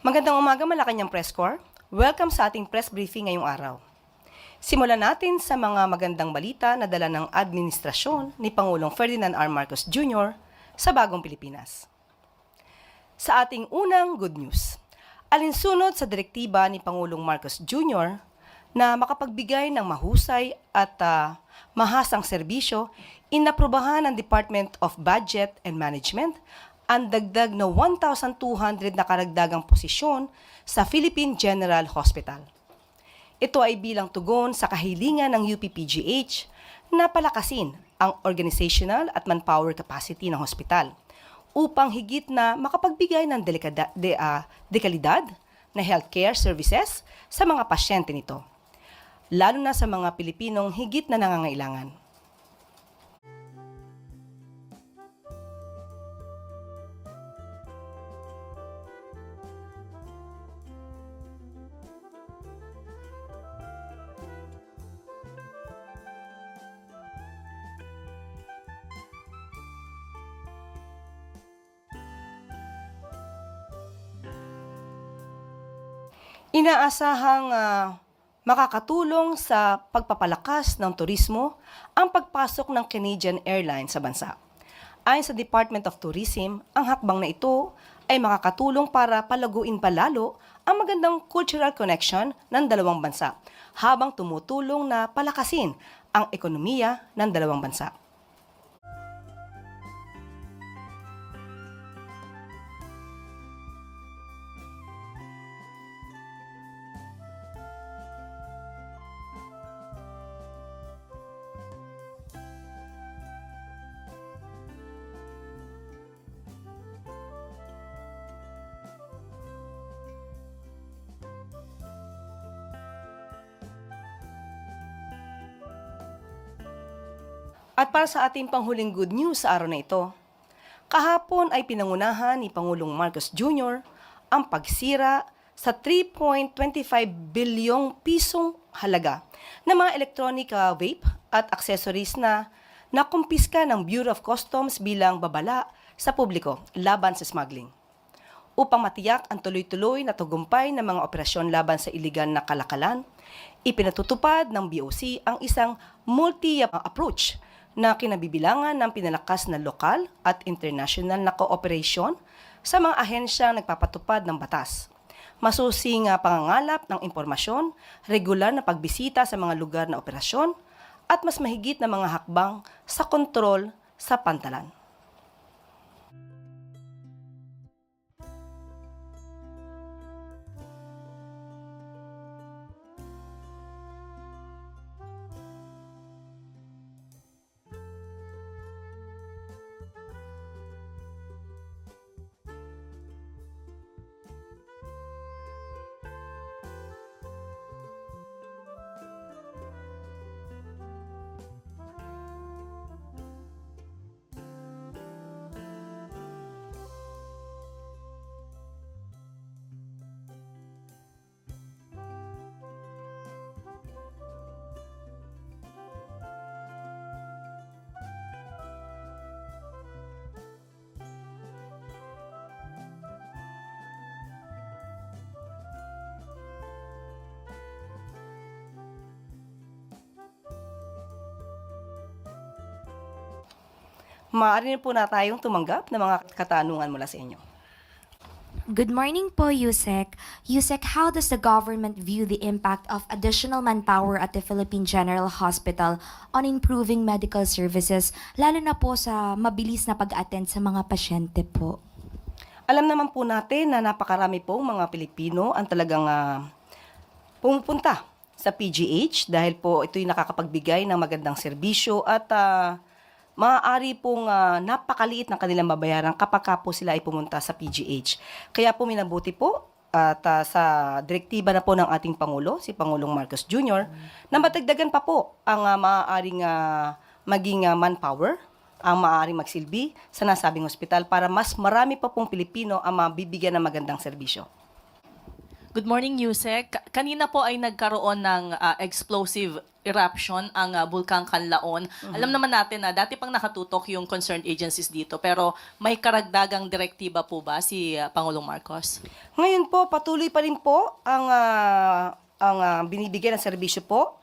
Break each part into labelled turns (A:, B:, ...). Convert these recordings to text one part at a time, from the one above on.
A: Magandang umaga Malacanang Press Corps. Welcome sa ating press briefing ngayong araw. Simulan natin sa mga magandang balita na dala ng administrasyon ni Pangulong Ferdinand R. Marcos Jr. sa bagong Pilipinas. Sa ating unang good news, alinsunod sa direktiba ni Pangulong Marcos Jr. na makapagbigay ng mahusay at ah, mahasang serbisyo, inaprubahan ng Department of Budget and Management ang dagdag na 1,200 na karagdagang posisyon sa Philippine General Hospital. Ito ay bilang tugon sa kahilingan ng UPPGH na palakasin ang organizational at manpower capacity ng hospital upang higit na makapagbigay ng delikada, de, ah, dekalidad na healthcare services sa mga pasyente nito, lalo na sa mga Pilipinong higit na nangangailangan. Inaasahang ah, makakatulong sa pagpapalakas ng turismo ang pagpasok ng Canadian Airlines sa bansa. Ayon sa Department of Tourism, ang hakbang na ito ay makakatulong para palaguin palalo ang magandang cultural connection ng dalawang bansa habang tumutulong na palakasin ang ekonomiya ng dalawang bansa. At para sa ating panghuling good news sa araw na ito, kahapon ay pinangunahan ni Pangulong Marcos Jr. ang pagsira sa 3.25 bilyong pisong halaga ng mga electronic vape at accessories na nakumpiska ng Bureau of Customs bilang babala sa publiko laban sa smuggling upang matiyak ang tuloy-tuloy na tagumpay ng mga operasyon laban sa iligal na kalakalan, ipinatutupad ng BOC ang isang multi-approach na kinabibilangan ng pinalakas na lokal at international na kooperasyon sa mga ahensyang nagpapatupad ng batas. Masusing pangangalap ng impormasyon, regular na pagbisita sa mga lugar na operasyon, at mas mahigit na mga hakbang sa kontrol sa pantalan. Maaari na po na tayong tumanggap ng mga katanungan mula sa inyo.
B: Good morning po, Yusek. Yusek, how does the government view the impact of additional manpower at the Philippine General Hospital on improving medical services, lalo na po sa mabilis na pag-attend sa mga pasyente po?
A: Alam naman po natin na napakarami pong mga Pilipino ang talagang ah, pumupunta sa PGH dahil po ito'y nakakapagbigay ng magandang serbisyo at ah, maaari pong ah, napakaliit ng kanilang babayaran kapag ka po sila ay pumunta sa PGH. Kaya po minabuti po at ah, sa direktiba na po ng ating Pangulo, si Pangulong Marcos Jr., na matagdagan pa po ang ah, maaaring ah, maging ah, manpower ang maaaring magsilbi sa nasabing ospital para mas marami pa pong Pilipino ang mabibigyan ng magandang serbisyo.
C: Good morning, Yusek. Ka- Kanina po ay nagkaroon ng ah, explosive eruption ang ah, Bulkang Kanlaon. Alam naman natin na dati pang nakatutok yung concerned agencies dito, pero may karagdagang direktiba po ba si ah, Pangulong Marcos?
A: Ngayon po, patuloy pa rin po ang, ah, ang ah, binibigay ng serbisyo po.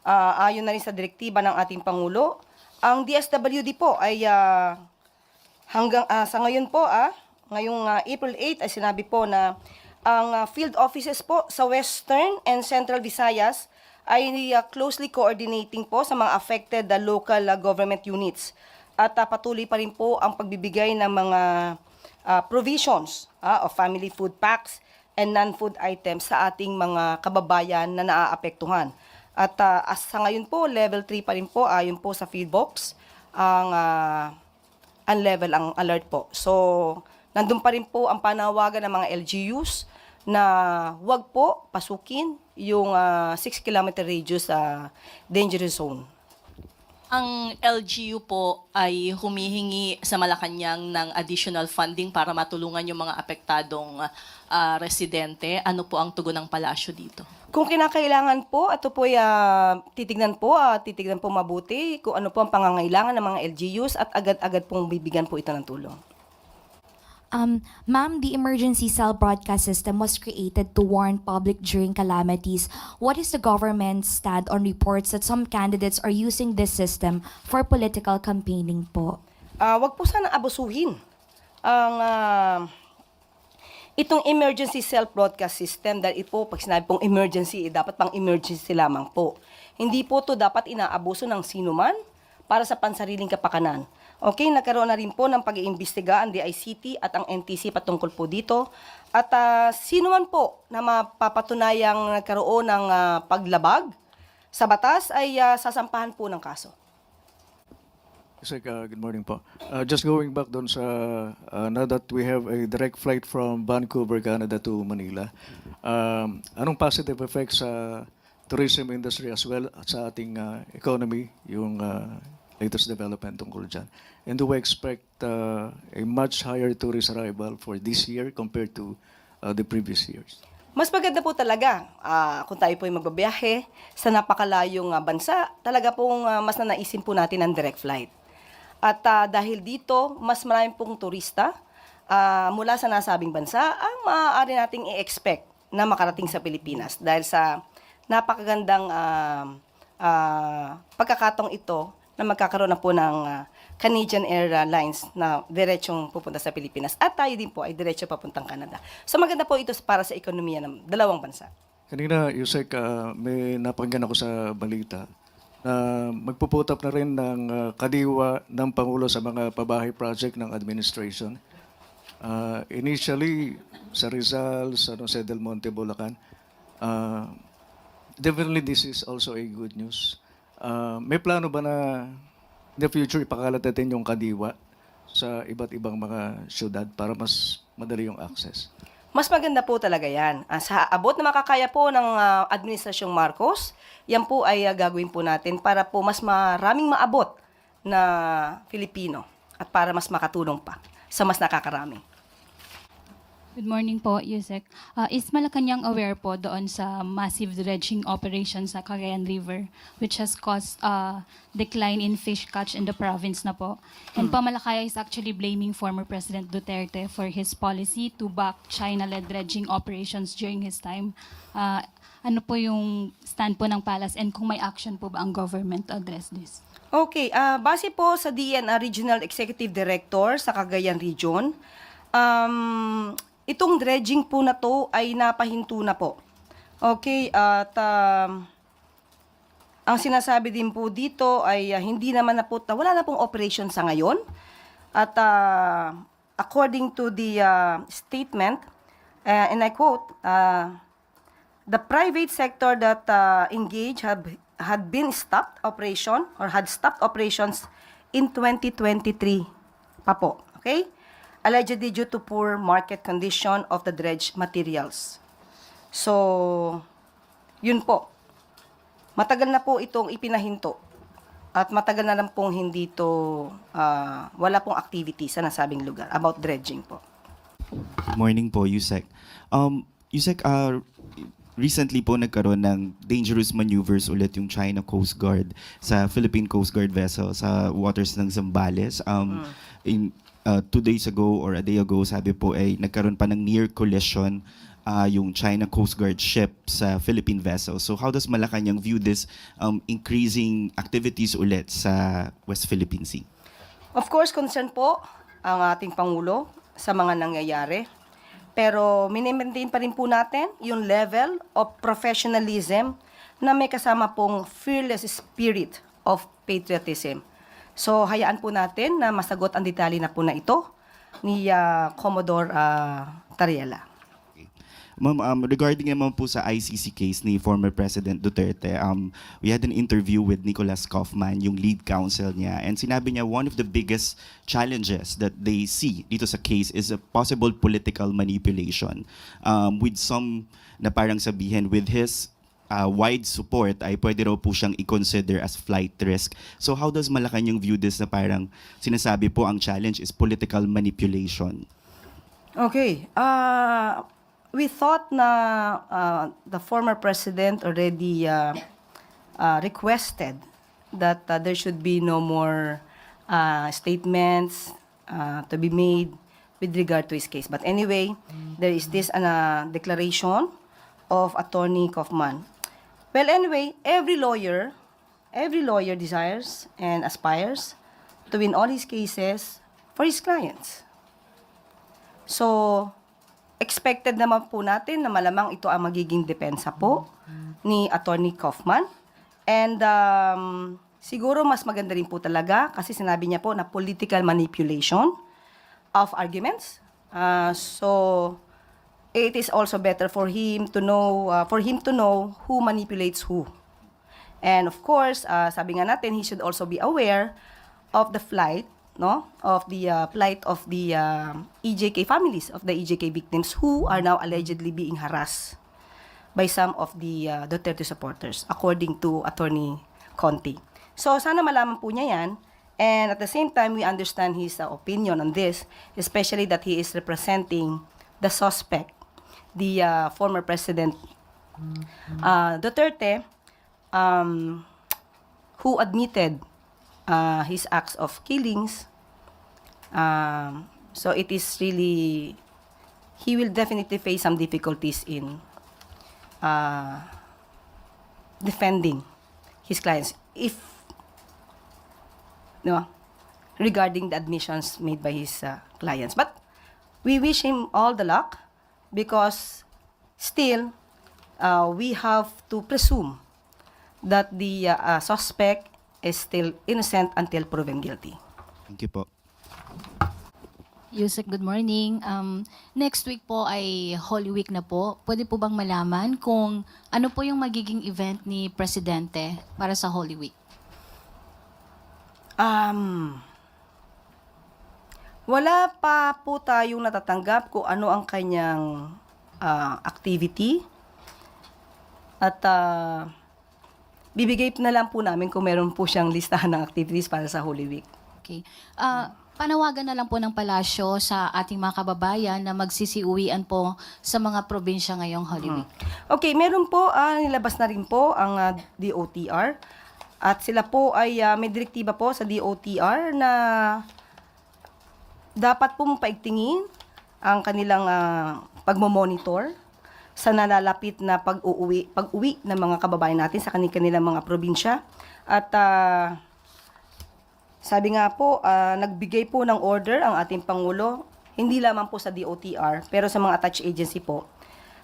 A: Ah, ayon na rin sa direktiba ng ating Pangulo. Ang DSWD po ay ah, hanggang ah, sa ngayon po, ah, ngayong ah, April 8 ay sinabi po na ang ah, field offices po sa Western and Central Visayas ay ah, closely coordinating po sa mga affected ah, local government units. At patuloy pa rin po ang pagbibigay ng mga provisions of family food packs and non-food items sa ating mga kababayan na naaapektuhan. At ah, as sa ngayon po, level 3 pa rin po, ayon po sa field box, ang ah, unlevel ang alert po. So, nandun pa rin po ang panawagan ng mga LGUs na wag po pasukin yung 6 kilometer radius sa dangerous zone.
C: Ang LGU po ay humihingi sa Malacanang ng additional funding para matulungan yung mga apektadong ah, residente. Ano po ang tugon ng palasyo dito?
A: Kung kinakailangan po, ito po ay ah, titignan po, ah, titignan po mabuti kung ano po ang pangangailangan ng mga LGUs at agad-agad pong bibigyan po ito ng tulong.
B: Um, ma'am, the emergency cell broadcast system was created to warn public during calamities. What is the government's stand on reports that some candidates are using this system for political campaigning po?
A: Ah, wag po sana abusuhin ang ah, itong emergency self broadcast system dahil ito pag sinabi pong emergency eh, dapat pang emergency lamang po. Hindi po to dapat inaabuso ng sino man para sa pansariling kapakanan. Okay, nagkaroon na rin po ng pag-iimbestiga ang DICT at ang NTC patungkol po dito. At ah, sino man po na mapapatunayang nagkaroon ng ah, paglabag sa batas ay ah, sasampahan po ng kaso.
D: Sir, uh, good morning po. Uh, just going back doon sa, uh, now that we have a direct flight from Vancouver, Canada to Manila, um, anong positive effects sa tourism industry as well at sa ating uh, economy, yung uh, latest development tungkol dyan? And do we expect uh, a much higher tourist arrival for this year compared to uh, the previous years?
A: Mas maganda po talaga ah, kung tayo po ay magbabiyahe sa napakalayong ah, bansa, talaga pong ah, mas nanaisin po natin ang direct flight. At ah, dahil dito, mas marami pong turista ah, mula sa nasabing bansa ang maaari nating i-expect na makarating sa Pilipinas dahil sa napakagandang ah, ah, pagkakatong ito na magkakaroon na po ng ah, Canadian Airlines na diretsong pupunta sa Pilipinas at tayo din po ay diretso papuntang Canada. So maganda po ito para sa ekonomiya ng dalawang bansa.
D: Kanina, Yusek, uh, may napakinggan ako sa balita na magpuputap na rin ng uh, kadiwa ng Pangulo sa mga pabahay project ng administration. Uh, initially, sa Rizal, sa Jose del Monte, Bulacan, uh, definitely this is also a good news. Uh, may plano ba na in the future ipakalat natin yung kadiwa sa iba't ibang mga syudad para mas madali yung access?
A: Mas maganda po talaga yan. Ah, sa abot na makakaya po ng ah, Administrasyong Marcos, yan po ay ah, gagawin po natin para po mas maraming maabot na Filipino at para mas makatulong pa sa mas nakakarami.
E: Good morning po, Yusek. Uh, is Malacanang aware po doon sa massive dredging operation sa Cagayan River which has caused uh, decline in fish catch in the province na po? And Pamalakaya is actually blaming former President Duterte for his policy to back China-led dredging operations during his time. Uh, ano po yung stand po ng Palace and kung may action po ba ang government to address this?
A: Okay, ah base po sa DNR Regional Executive Director sa Cagayan Region, um, itong dredging po na to ay napahinto na po. Okay, at um, ang sinasabi din po dito ay ah, hindi naman na po, wala na pong operation sa ngayon. At ah, according to the ah, statement, ah, and I quote, ah, the private sector that uh, engaged have, had been stopped operation or had stopped operations in 2023 pa po. Okay? Allegedly due to poor market condition of the dredge materials. So, yun po. Matagal na po itong ipinahinto. At matagal na lang pong hindi to, ah, wala pong activity sa nasabing lugar about dredging po.
F: Morning po, Yusek. Um, Yusek, uh, recently po nagkaroon ng dangerous maneuvers ulit yung China Coast Guard sa Philippine Coast Guard vessel sa waters ng Zambales. Um, in, uh, two days ago or a day ago, sabi po ay nagkaroon pa ng near collision uh, yung China Coast Guard ship sa Philippine vessel. So how does Malacanang view this um, increasing activities ulit sa West Philippine Sea?
A: Of course, concern po ang ating Pangulo sa mga nangyayari. Pero minimaintain pa rin po natin yung level of professionalism na may kasama pong fearless spirit of patriotism. So, hayaan po natin na masagot ang detalye na po na ito ni ah, Commodore ah, Tariela.
F: Ma'am, um, regarding naman po sa ICC case ni former President Duterte, um, we had an interview with Nicholas Kaufman, yung lead counsel niya, and sinabi niya one of the biggest challenges that they see dito sa case is a possible political manipulation. Um, with some na parang sabihin, with his uh, wide support ay pwede raw po siyang i-consider as flight risk. So how does Malacanang view this na parang sinasabi po ang challenge is political manipulation?
A: Okay. Uh, we thought na uh, the former president already uh, uh, requested that uh, there should be no more uh, statements uh, to be made with regard to his case. But anyway, there is this uh, declaration of Attorney Kaufman. Well, anyway, every lawyer, every lawyer desires and aspires to win all his cases for his clients. So, expected naman po natin na malamang ito ang magiging depensa po ni Attorney Kaufman. And um, siguro mas maganda rin po talaga kasi sinabi niya po na political manipulation of arguments. Uh, so, it is also better for him to know uh, for him to know who manipulates who. And of course, uh, sabi nga natin, he should also be aware of the flight, no, of the uh, plight of the uh, EJK families, of the EJK victims who are now allegedly being harassed by some of the uh, Duterte supporters, according to Attorney Conti. So, sana malaman po niya yan. And at the same time, we understand his uh, opinion on this, especially that he is representing the suspect, the uh, former President uh, Duterte, um, who admitted uh, his acts of killings. Um, so it is really, he will definitely face some difficulties in uh, defending his clients if, no, regarding the admissions made by his uh, clients. But we wish him all the luck because still uh, we have to presume that the uh, uh, suspect is still innocent until proven guilty.
F: Thank you po.
G: Yusek, good morning. Um, next week po ay Holy Week na po. Pwede po bang malaman kung ano po yung magiging event ni Presidente para sa Holy Week?
A: Um, wala pa po tayong natatanggap kung ano ang kanyang ah, activity. At ah, bibigay na lang po namin kung meron po siyang listahan ng activities para sa Holy Week.
G: Okay. Ah, panawagan na lang po ng palasyo sa ating mga kababayan na magsisiuwian po sa mga probinsya ngayong Holy Week.
A: Okay, meron po, ah, nilabas na rin po ang ah, DOTR. At sila po ay ah, may direktiba po sa DOTR na dapat pong paigtingin ang kanilang ah, pagmomonitor sa nalalapit na pag-uwi, pag-uwi ng mga kababayan natin sa kanilang mga probinsya. At ah, sabi nga po, ah, nagbigay po ng order ang ating Pangulo, hindi lamang po sa DOTR, pero sa mga attached agency po,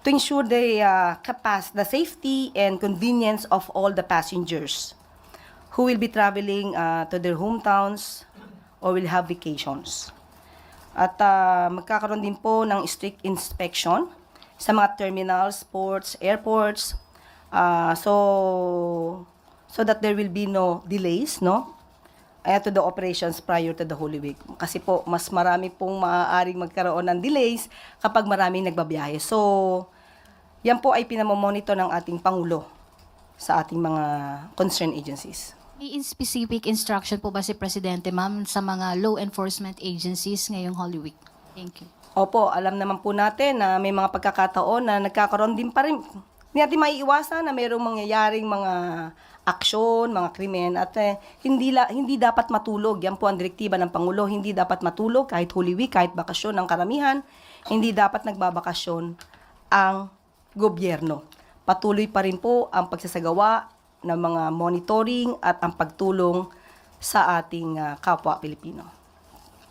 A: to ensure the uh, capac- the safety and convenience of all the passengers who will be traveling uh, to their hometowns or will have vacations. At uh, magkakaroon din po ng strict inspection sa mga terminals, ports, airports. Uh, so so that there will be no delays, no? eh, to the operations prior to the Holy Week. Kasi po, mas marami pong maaaring magkaroon ng delays kapag maraming nagbabiyahe. So, yan po ay pinamomonitor ng ating Pangulo sa ating mga concerned agencies.
G: May in specific instruction po ba si Presidente, ma'am, sa mga law enforcement agencies ngayong Holy Week? Thank you.
A: Opo, alam naman po natin na may mga pagkakataon na nagkakaroon din pa rin. Hindi natin maiiwasan na mayroong mangyayaring mga aksyon, mga krimen at eh, hindi la, hindi dapat matulog. Yan po ang direktiba ng Pangulo, hindi dapat matulog kahit Holy Week, kahit bakasyon ng karamihan, hindi dapat nagbabakasyon ang gobyerno. Patuloy pa rin po ang pagsasagawa ng mga monitoring at ang pagtulong sa ating ah, kapwa Pilipino.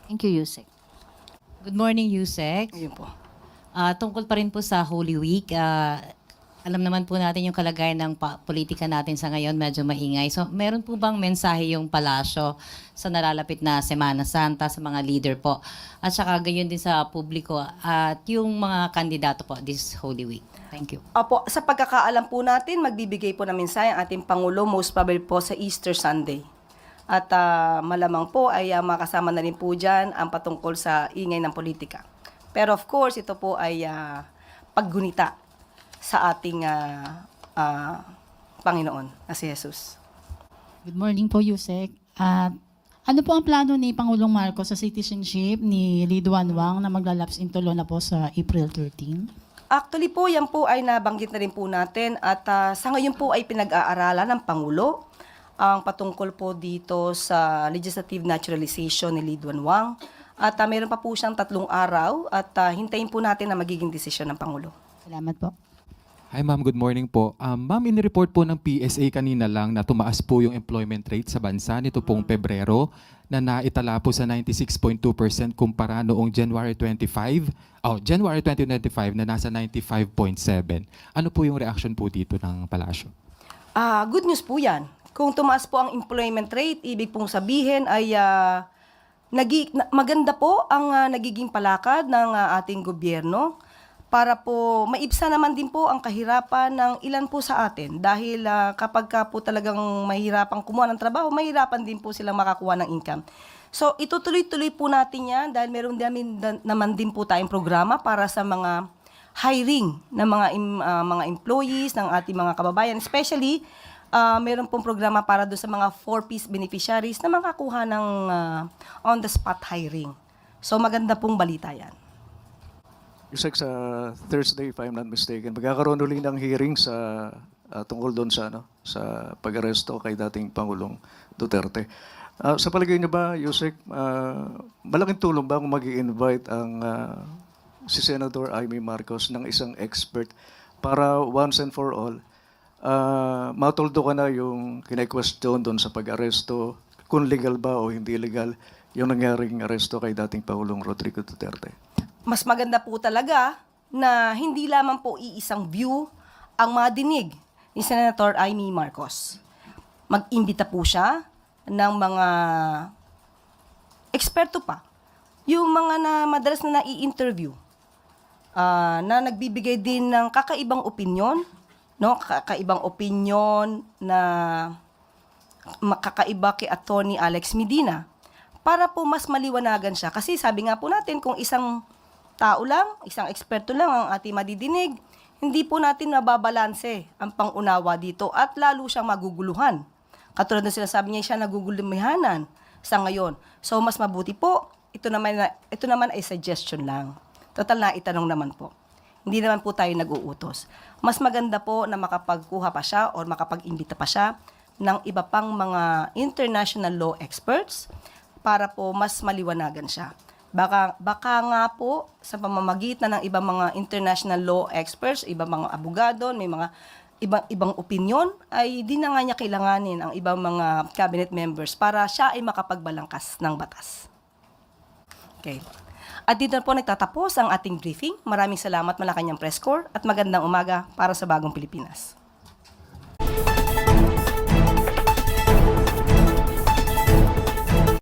H: Thank you, Yusek. Good morning, Yusek.
A: Ayun po.
H: Ah, tungkol pa rin po sa Holy Week, ah, alam naman po natin yung kalagayan ng politika natin sa ngayon, medyo maingay. So, meron po bang mensahe yung palasyo sa nalalapit na Semana Santa sa mga leader po? At saka gayon din sa publiko at yung mga kandidato po this Holy Week. Thank you.
A: Opo, sa pagkakaalam po natin, magbibigay po ng mensahe ang ating Pangulo most probably po sa Easter Sunday. At ah, malamang po ay ah, makasama na rin po dyan ang patungkol sa ingay ng politika. Pero of course, ito po ay ah, paggunita sa ating ah, ah, Panginoon na si Jesus.
I: Good morning po, Yusek. At ano po ang plano ni Pangulong Marcos sa citizenship ni Liduan Wang na maglalapse in tulo na po sa April 13?
A: Actually po, yan po ay nabanggit na rin po natin at ah, sa ngayon po ay pinag-aaralan ng Pangulo ang patungkol po dito sa legislative naturalization ni Lee Duan Wang. At ah, meron pa po siyang tatlong araw at ah, hintayin po natin na magiging desisyon ng Pangulo.
I: Salamat po.
J: Hi ma'am, good morning po. Um, ma'am, in-report po ng PSA kanina lang na tumaas po yung employment rate sa bansa nito pong Pebrero na naitala po sa 96.2% kumpara noong January 25, oh, January 2025 na nasa 95.7. Ano po yung reaction po dito ng palasyo?
A: Ah, good news po 'yan. Kung tumaas po ang employment rate, ibig pong sabihin ay ah, nagi, na- maganda po ang ah, nagiging palakad ng ah, ating gobyerno para po maibsa naman din po ang kahirapan ng ilan po sa atin dahil ah, kapag ka po talagang mahirapang kumuha ng trabaho, mahirapan din po silang makakuha ng income. So itutuloy-tuloy po natin yan dahil meron din, naman din po tayong programa para sa mga hiring ng mga ah, mga employees ng ating mga kababayan especially ah, meron pong programa para do sa mga four-piece beneficiaries na makakuha ng ah, on-the-spot hiring. So maganda pong balita yan.
D: Yusek, sa Thursday, if I'm not mistaken, magkakaroon ulit ng hearing sa ah, tungkol doon sa ano sa pag-aresto kay dating Pangulong Duterte. Ah, sa palagay niyo ba, Yusek, ah, malaking tulong ba kung mag invite ang ah, si Senator Amy Marcos ng isang expert para once and for all ah, matuldo ka na yung kine-question doon sa pag-aresto, kung legal ba o hindi legal yung nangyaring aresto kay dating Pangulong Rodrigo Duterte.
A: Mas maganda po talaga na hindi lamang po iisang view ang madinig ni Senator Amy Marcos. Mag-imbita po siya ng mga eksperto pa. Yung mga na madalas na nai-interview ah, na nagbibigay din ng kakaibang opinyon, no? Kakaibang opinyon na makakaiba kay Attorney Alex Medina para po mas maliwanagan siya. Kasi sabi nga po natin, kung isang tao lang, isang eksperto lang ang ating madidinig, hindi po natin nababalanse ang pangunawa dito at lalo siyang maguguluhan. Katulad na sinasabi niya, siya nagugulumihanan sa ngayon. So, mas mabuti po, ito naman, na- ito naman ay suggestion lang. Total na itanong naman po. Hindi naman po tayo nag-uutos. Mas maganda po na makapagkuha pa siya or makapag-imbita pa siya ng iba pang mga international law experts para po mas maliwanagan siya. Baka, baka nga po sa pamamagitan ng ibang mga international law experts, ibang mga abogado, may mga ibang ibang opinion ay di na nga niya kailanganin ang ibang mga cabinet members para siya ay makapagbalangkas ng batas. Okay. At dito po nagtatapos ang ating briefing. Maraming salamat Malacanang Press Corps at magandang umaga para sa bagong Pilipinas.